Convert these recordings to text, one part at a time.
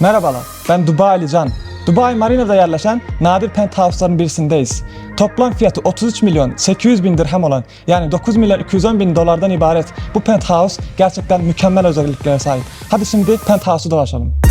Merhabalar, ben Dubai Ali Can. Dubai Marina'da yerleşen nadir penthouse'ların birisindeyiz. Toplam fiyatı 33 milyon 800 bin dirhem olan yani 9 milyon 210 bin dolardan ibaret bu penthouse gerçekten mükemmel özelliklere sahip. Hadi şimdi penthouse'u dolaşalım.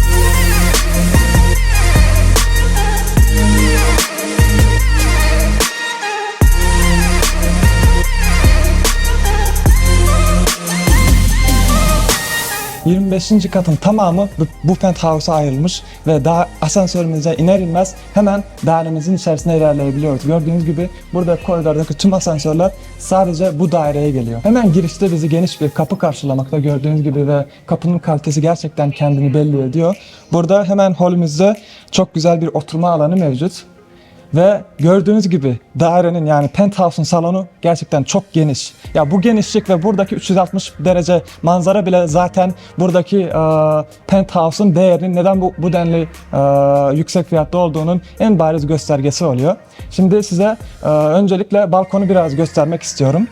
...25. katın tamamı bu penthouse'a ayrılmış ve daha asansörümüze iner inmez hemen dairemizin içerisine ilerleyebiliyoruz. Gördüğünüz gibi burada koridordaki tüm asansörler sadece bu daireye geliyor. Hemen girişte bizi geniş bir kapı karşılamakta gördüğünüz gibi ve kapının kalitesi gerçekten kendini belli ediyor. Burada hemen holümüzde çok güzel bir oturma alanı mevcut. Ve gördüğünüz gibi dairenin yani penthouse'un salonu gerçekten çok geniş. Ya bu genişlik ve buradaki 360 derece manzara bile zaten buradaki e, penthouse'un değerinin neden bu, bu denli e, yüksek fiyatta olduğunun en bariz göstergesi oluyor. Şimdi size e, öncelikle balkonu biraz göstermek istiyorum.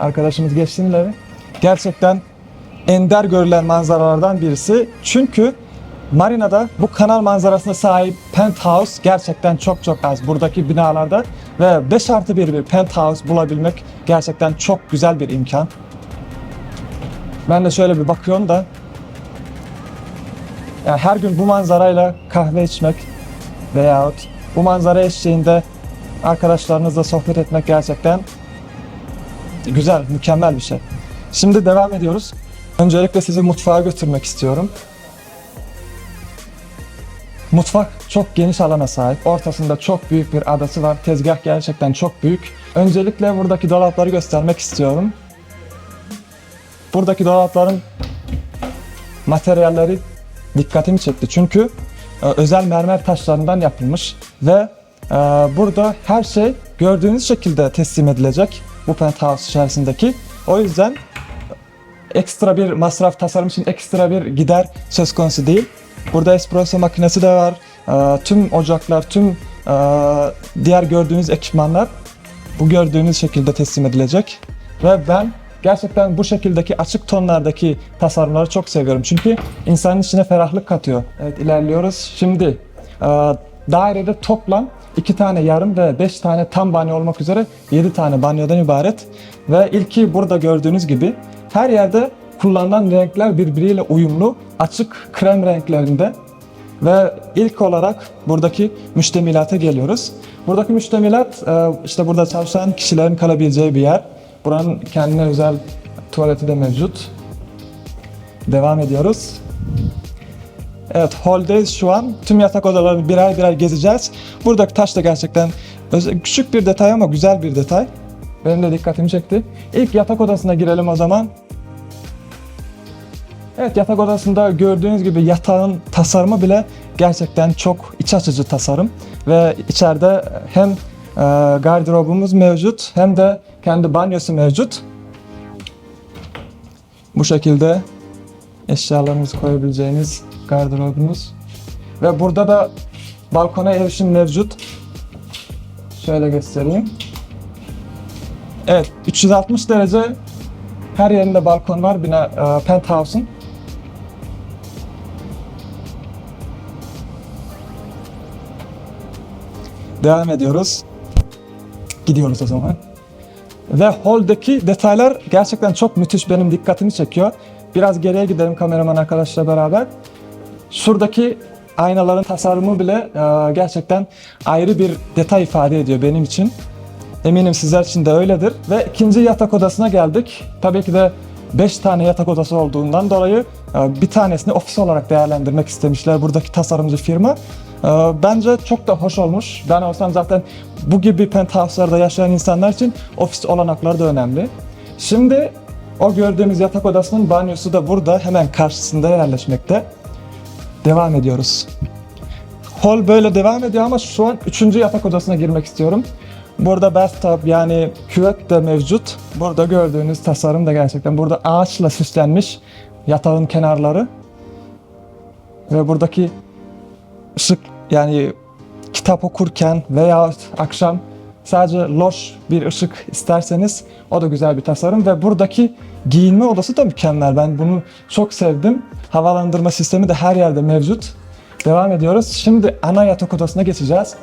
Arkadaşımız ileri. Gerçekten ender görülen manzaralardan birisi. Çünkü Marina'da bu kanal manzarasına sahip penthouse gerçekten çok çok az buradaki binalarda ve 5 artı 1 bir penthouse bulabilmek gerçekten çok güzel bir imkan. Ben de şöyle bir bakıyorum da yani her gün bu manzarayla kahve içmek veyahut bu manzara eşliğinde arkadaşlarınızla sohbet etmek gerçekten güzel, mükemmel bir şey. Şimdi devam ediyoruz. Öncelikle sizi mutfağa götürmek istiyorum. Mutfak çok geniş alana sahip. Ortasında çok büyük bir adası var. Tezgah gerçekten çok büyük. Öncelikle buradaki dolapları göstermek istiyorum. Buradaki dolapların materyalleri dikkatimi çekti. Çünkü e, özel mermer taşlarından yapılmış ve e, burada her şey gördüğünüz şekilde teslim edilecek bu penthouse içerisindeki. O yüzden ekstra bir masraf tasarım için ekstra bir gider söz konusu değil. Burada espresso makinesi de var. Ee, tüm ocaklar, tüm e, diğer gördüğünüz ekipmanlar bu gördüğünüz şekilde teslim edilecek. Ve ben gerçekten bu şekildeki açık tonlardaki tasarımları çok seviyorum. Çünkü insanın içine ferahlık katıyor. Evet ilerliyoruz. Şimdi e, dairede toplam 2 tane yarım ve 5 tane tam banyo olmak üzere 7 tane banyodan ibaret. Ve ilki burada gördüğünüz gibi her yerde kullanılan renkler birbiriyle uyumlu, açık krem renklerinde. Ve ilk olarak buradaki müştemilata geliyoruz. Buradaki müştemilat e, işte burada çalışan kişilerin kalabileceği bir yer. Buranın kendine özel tuvaleti de mevcut. Devam ediyoruz. Evet, hall'deyiz şu an. Tüm yatak odalarını birer birer gezeceğiz. Buradaki taş da gerçekten küçük bir detay ama güzel bir detay. Benim de dikkatimi çekti. İlk yatak odasına girelim o zaman. Evet yatak odasında gördüğünüz gibi yatağın tasarımı bile gerçekten çok iç açıcı tasarım. Ve içeride hem e, gardırobumuz mevcut hem de kendi banyosu mevcut. Bu şekilde eşyalarınızı koyabileceğiniz gardırobunuz. Ve burada da balkona erişim mevcut. Şöyle göstereyim. Evet 360 derece her yerinde balkon var bina e, penthouse'un. Devam ediyoruz. Gidiyoruz o zaman. Ve hall'daki detaylar gerçekten çok müthiş benim dikkatimi çekiyor. Biraz geriye gidelim kameraman arkadaşla beraber. Şuradaki aynaların tasarımı bile e, gerçekten ayrı bir detay ifade ediyor benim için. Eminim sizler için de öyledir. Ve ikinci yatak odasına geldik. Tabii ki de 5 tane yatak odası olduğundan dolayı e, bir tanesini ofis olarak değerlendirmek istemişler buradaki tasarımcı firma. E, Bence çok da hoş olmuş. Ben olsam zaten bu gibi penthouse'larda yaşayan insanlar için ofis olanakları da önemli. Şimdi o gördüğümüz yatak odasının banyosu da burada hemen karşısında yerleşmekte. Devam ediyoruz. Hall böyle devam ediyor ama şu an üçüncü yatak odasına girmek istiyorum. Burada bathtub yani küvet de mevcut. Burada gördüğünüz tasarım da gerçekten burada ağaçla süslenmiş yatağın kenarları. Ve buradaki ışık yani kitap okurken veya akşam sadece loş bir ışık isterseniz o da güzel bir tasarım ve buradaki giyinme odası da mükemmel. Ben bunu çok sevdim. Havalandırma sistemi de her yerde mevcut. Devam ediyoruz. Şimdi ana yatak odasına geçeceğiz.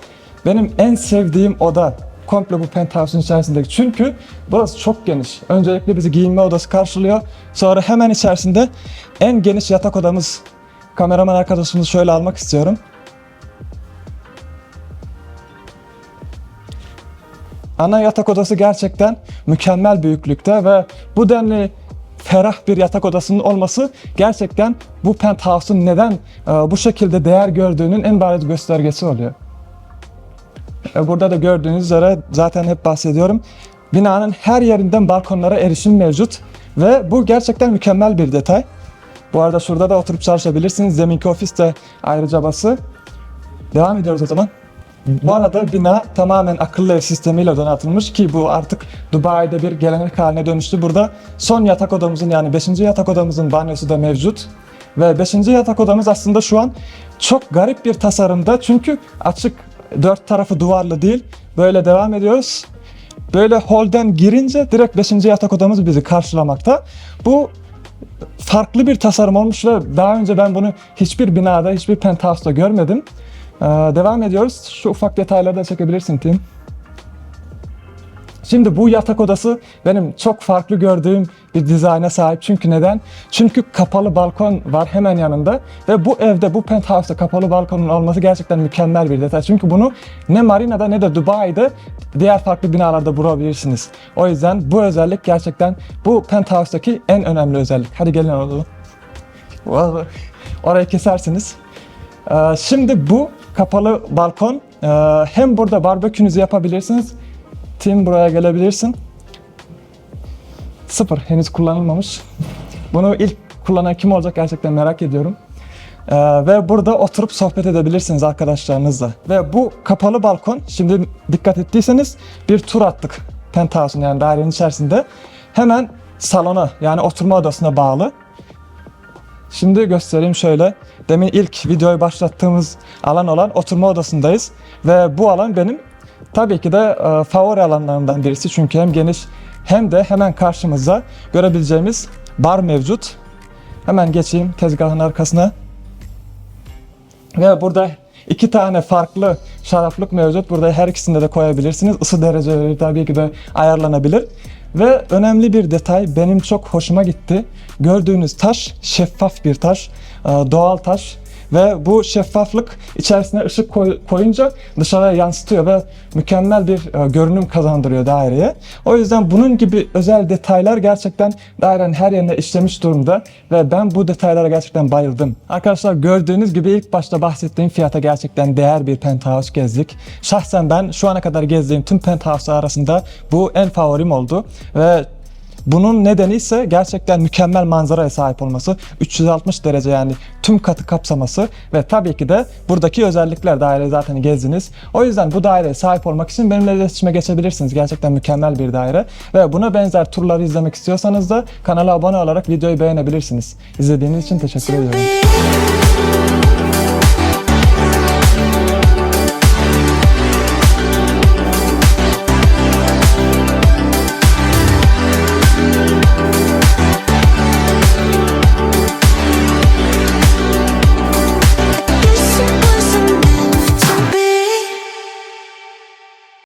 Benim en sevdiğim oda komple bu penthouse'un içerisindeki. Çünkü burası çok geniş. Öncelikle bizi giyinme odası karşılıyor. Sonra hemen içerisinde en geniş yatak odamız. Kameraman arkadaşımızı şöyle almak istiyorum. Ana yatak odası gerçekten mükemmel büyüklükte ve bu denli ferah bir yatak odasının olması gerçekten bu penthouse'un neden e, bu şekilde değer gördüğünün en bariz göstergesi oluyor. Burada da gördüğünüz üzere zaten hep bahsediyorum. Binanın her yerinden balkonlara erişim mevcut ve bu gerçekten mükemmel bir detay. Bu arada şurada da oturup çalışabilirsiniz. Zeminki ofis de ayrıca bası. Devam ediyoruz o zaman. Bu arada bina tamamen akıllı ev sistemiyle donatılmış ki bu artık Dubai'de bir gelenek haline dönüştü. Burada son yatak odamızın yani 5. yatak odamızın banyosu da mevcut. Ve 5. yatak odamız aslında şu an çok garip bir tasarımda çünkü açık dört tarafı duvarlı değil. Böyle devam ediyoruz. Böyle holden girince direkt 5. yatak odamız bizi karşılamakta. Bu farklı bir tasarım olmuş ve daha önce ben bunu hiçbir binada, hiçbir penthouse'da görmedim. Ee, devam ediyoruz. Şu ufak detayları da çekebilirsin Tim. Şimdi bu yatak odası benim çok farklı gördüğüm bir dizayna sahip. Çünkü neden? Çünkü kapalı balkon var hemen yanında ve bu evde, bu penthouse'da kapalı balkonun olması gerçekten mükemmel bir detay. Çünkü bunu ne Marina'da ne de Dubai'de diğer farklı binalarda bulabilirsiniz. O yüzden bu özellik gerçekten bu penthouse'daki en önemli özellik. Hadi gelin oğlum. Orayı kesersiniz. Ee, Şimdi bu kapalı balkon e, hem burada barbekünüzü yapabilirsiniz. Tim buraya gelebilirsin. Sıfır henüz kullanılmamış. Bunu ilk kullanan kim olacak gerçekten merak ediyorum. Ee, ve burada oturup sohbet edebilirsiniz arkadaşlarınızla. Ve bu kapalı balkon şimdi dikkat ettiyseniz bir tur attık penthouse'un yani dairenin içerisinde. Hemen salona yani oturma odasına bağlı. Şimdi göstereyim şöyle. Demin ilk videoyu başlattığımız alan olan oturma odasındayız. Ve bu alan benim tabii ki de e, favori alanlarımdan birisi. Çünkü hem geniş hem de hemen karşımızda görebileceğimiz bar mevcut. Hemen geçeyim tezgahın arkasına. Ve burada iki tane farklı şaraplık mevcut. Burada her ikisinde de koyabilirsiniz. Isı dereceleri tabii ki de ayarlanabilir. Ve önemli bir detay benim çok hoşuma gitti. Gördüğünüz taş şeffaf bir taş, e, doğal taş ve bu şeffaflık içerisine ışık koy- koyunca dışarıya yansıtıyor ve mükemmel bir e, görünüm kazandırıyor daireye. O yüzden bunun gibi özel detaylar gerçekten dairenin her yerine işlemiş durumda ve ben bu detaylara gerçekten bayıldım. Arkadaşlar gördüğünüz gibi ilk başta bahsettiğim fiyata gerçekten değer bir penthouse gezdik. Şahsen ben şu ana kadar gezdiğim tüm penthouse arasında bu en favorim oldu ve bunun nedeni ise gerçekten mükemmel manzaraya sahip olması, 360 derece yani tüm katı kapsaması ve tabii ki de buradaki özellikler daire zaten gezdiniz. O yüzden bu daireye sahip olmak için benimle iletişime geçebilirsiniz. Gerçekten mükemmel bir daire ve buna benzer turları izlemek istiyorsanız da kanala abone olarak videoyu beğenebilirsiniz. İzlediğiniz için teşekkür ediyorum.